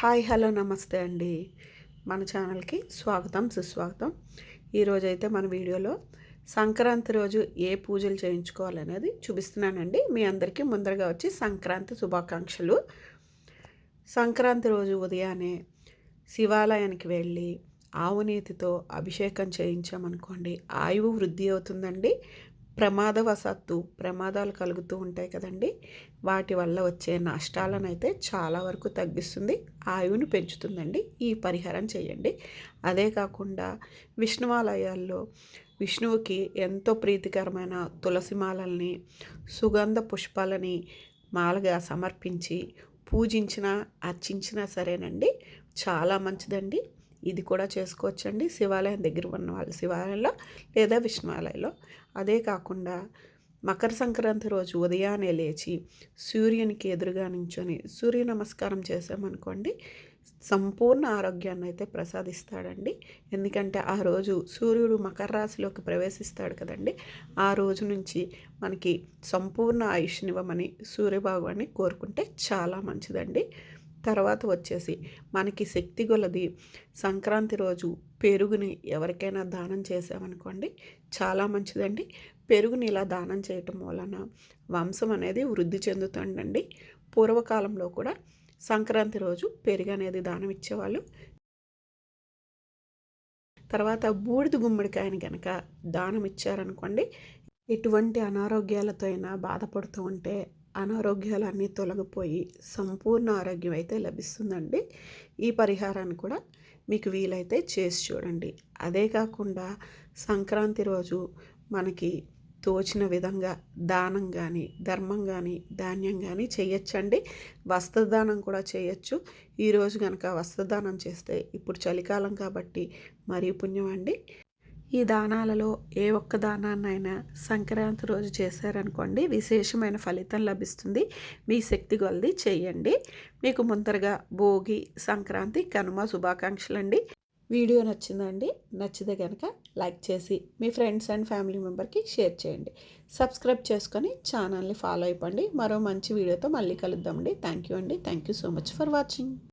Hi hello నమస్తే అండి. మన ఛానల్కి స్వాగతం సుస్వాగతం. ఈరోజైతే మన వీడియోలో సంక్రాంతి రోజు ఏ పూజలు చేయించుకోవాలనేది చూపిస్తున్నానండి. మీ అందరికీ ముందరగా వచ్చి సంక్రాంతి శుభాకాంక్షలు. సంక్రాంతి రోజు ఉదయాన్నే శివాలయానికి వెళ్ళి ఆవునీతితో అభిషేకం చేయించామనుకోండి ఆయువు వృద్ధి అవుతుందండి. ప్రమాదవశాత్తు ప్రమాదాలు కలుగుతూ ఉంటాయి కదండి. వాటి వల్ల వచ్చే నష్టాలను అయితే చాలా వరకు తగ్గిస్తుంది ఆయువుని పెంచుతుందండి. ఈ పరిహారం చేయండి. అదే కాకుండా విష్ణువాలయాల్లో విష్ణువుకి ఎంతో ప్రీతికరమైన తులసి మాలల్ని సుగంధ పుష్పాలని మాలగా సమర్పించి పూజించినా అర్చించినా సరేనండి. చాలా మంచిదండి. ఇది కూడా చేసుకోవచ్చండి. శివాలయం దగ్గర ఉన్న వాళ్ళు శివాలయంలో లేదా విష్ణువాలయంలో. అదే కాకుండా మకర సంక్రాంతి రోజు ఉదయాన్నే లేచి సూర్యునికి ఎదురుగా నించొని సూర్య నమస్కారం చేసామనుకోండి సంపూర్ణ ఆరోగ్యాన్ని అయితే ప్రసాదిస్తాడండి. ఎందుకంటే ఆ రోజు సూర్యుడు మకర రాశిలోకి ప్రవేశిస్తాడు కదండి. ఆ రోజు నుంచి మనకి సంపూర్ణ ఆయుష్నివ్వమని సూర్యభగవాన్ని కోరుకుంటే చాలా మంచిదండి. తర్వాత వచ్చేసి మనకి శక్తి గొలది సంక్రాంతి రోజు పెరుగుని ఎవరికైనా దానం చేసామనుకోండి చాలా మంచిదండి. పెరుగుని ఇలా దానం చేయటం వలన వంశం అనేది వృద్ధి చెందుతుందండి. పూర్వకాలంలో కూడా సంక్రాంతి రోజు పెరుగు అనేది దానం ఇచ్చేవాళ్ళు. తర్వాత బూడిద గుమ్మడికాయని కనుక దానం ఇచ్చారనుకోండి ఎటువంటి అనారోగ్యాలతో అయినా బాధపడుతూ ఉంటే అనారోగ్యాలన్నీ తొలగిపోయి సంపూర్ణ ఆరోగ్యం అయితే లభిస్తుందండి. ఈ పరిహారాన్ని కూడా మీకు వీలైతే చేసి చూడండి. అదే కాకుండా సంక్రాంతి రోజు మనకి తోచిన విధంగా దానం కానీ ధర్మం కానీ ధాన్యం కానీ చేయొచ్చండి. వస్త్రదానం కూడా చేయొచ్చు. ఈరోజు కనుక వస్త్రదానం చేస్తే ఇప్పుడు చలికాలం కాబట్టి మరీ పుణ్యం అండి ఈ దానాలలో ఏ ఒక్క దానాన్నైనా సంక్రాంతి రోజు చేశారనుకోండి విశేషమైన ఫలితం లభిస్తుంది. మీ శక్తి కొలది చేయండి. మీకు ముందరగా భోగి సంక్రాంతి కనుమ శుభాకాంక్షలు అండి వీడియో నచ్చిందండి నచ్చితే కనుక లైక్ చేసి మీ ఫ్రెండ్స్ అండ్ ఫ్యామిలీ మెంబర్కి షేర్ చేయండి. సబ్స్క్రైబ్ చేసుకొని ఛానల్ని ఫాలో అయిపోండి. మరో మంచి వీడియోతో మళ్ళీ కలుద్దామండి. థ్యాంక్ యూ అండి. Thank you so much for watching.